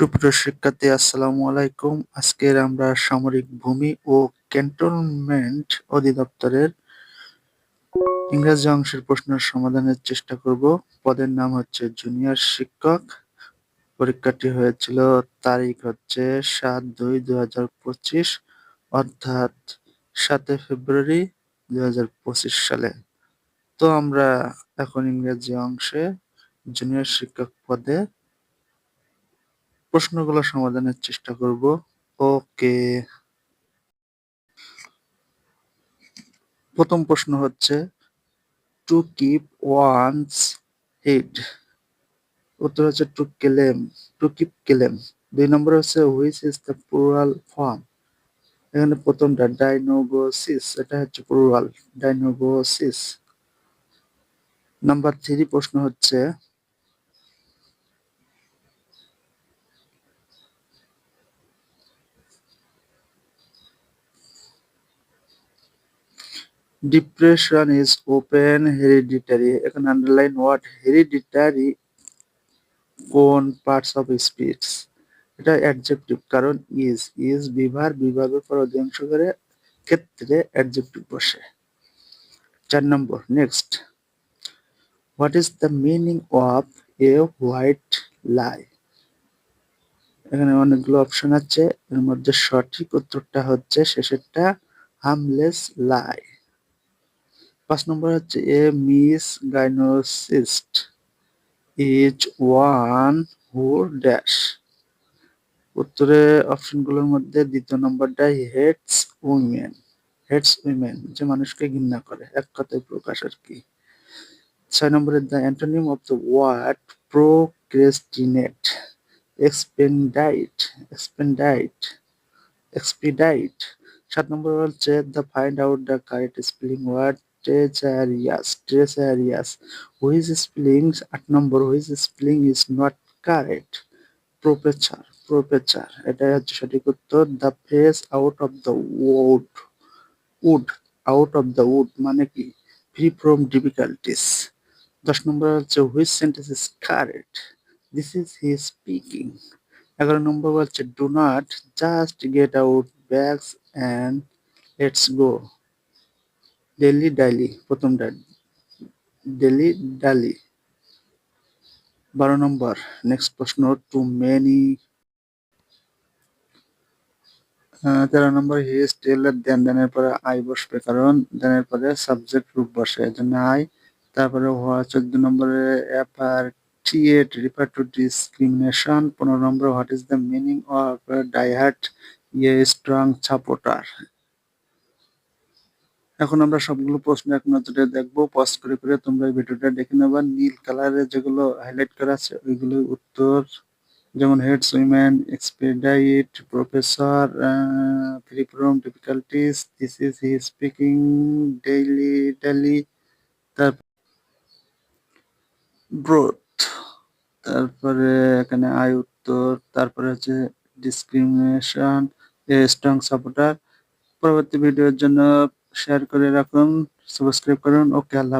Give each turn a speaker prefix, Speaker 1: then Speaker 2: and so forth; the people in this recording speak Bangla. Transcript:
Speaker 1: সুপ্রিয় শিক্ষার্থী, আসসালামু আলাইকুম। আজকের আমরা সামরিক ভূমি ও ক্যান্টনমেন্ট অধিদপ্তরের ইংরেজি অংশের প্রশ্নের সমাধানের চেষ্টা করব। পদের নাম হচ্ছে জুনিয়র শিক্ষক। পরীক্ষাটি হয়েছিল তারিখ হচ্ছে সাত দুই দুই হাজার পঁচিশ, অর্থাৎ সাতে ফেব্রুয়ারি দুই হাজার পঁচিশ সালে। তো আমরা এখন ইংরেজি অংশে জুনিয়র শিক্ষক পদে প্রশ্নগুলো সমাধানের চেষ্টা করব। ওকে। প্রথম প্রশ্ন হচ্ছে টু কিপ ওয়ান্স হেড উত্তর হচ্ছে to calm to keep calm দুই নম্বর হচ্ছে which is the plural form এখানে প্রথমটা ডাইনোগোসিস এটা হচ্ছে প্লুরাল ডাইনোগোসিস নাম্বার থ্রি প্রশ্ন হচ্ছে ডিপ্রেশন ইজ ওপেন হেরিডিটারি এখানে আন্ডারলাইন ওয়ার্ড হেরিডিটারি কোন পার্টস অফ স্পিচ এটা অ্যাডজেক্টিভ কারণ ইজ ইজ বিভার বিভাগের পর অধিকাংশ করে ক্ষেত্রে অ্যাডজেক্টিভ বসে। চার নম্বর next what is the meaning of a white lie এখানে অনেকগুলো অপশন আছে, এর মধ্যে সঠিক উত্তরটা হচ্ছে শেষেরটা হামলেস লাই পাঁচ নম্বর হচ্ছে a misogynist is one who dash. উত্তরে অপশনগুলোর মধ্যে দ্বিতীয় নম্বরটাই হেডস উইমেন হেডস উইমেন, যে মানুষকে ঘৃণা করে, এক কথায় প্রকাশ আর কি। ছয় নম্বরে the antonym of the word, procrastinate, expedite expedite, expedite. সাত নম্বর হচ্ছে the find out the correct spelling word treacherous treacherous whose spelling আট নম্বর whose spelling is not correct প্রোপেচার প্রোপেচার এটাই হচ্ছে সঠিক উত্তর। The face out of the wood wood out of the wood মানে কি? ফ্রি ফ্রম ডিফিকাল্টিস দশ নম্বর হচ্ছে which sentence is correct this is he speaking এগারো নম্বর হচ্ছে do not just get out bags and let's go daily daily প্রথমটা ডেলি। ডালি বারো নম্বর নেক্সট প্রশ্ন টু মেনি তেরো নম্বর হি স্টিল দেন দেনের পরে আই বসবে, কারণ দেনের পরে সাবজেক্ট রূপ বসে জন্য আই তারপরে হওয়া চোদ্দ নম্বরে অ্যাপার্টিয়েট রিফার টু ডিসক্রিমিনেশন পনেরো নম্বর what is the meaning of diehard a strong supporter এখন আমরা সবগুলো প্রশ্ন এক নজরে দেখব। পজ করে করে তোমরা এই ভিডিওটা দেখে নেবা। নীল কালারে যেগুলো হাইলাইট করা আছে ওইগুলো উত্তর যেমন heads women expedite professor free from difficulties this is he speaking daily daily তার ব্রোথ তারপরে এখানে আই উত্তর, তারপরে হচ্ছে ডিসক্রিমিনেশন স্ট্রং সাপোর্টার পরবর্তী ভিডিওর জন্য শেয়ার করে রাখুন সাবস্ক্রাইব করুন। ওকে আল্লাহ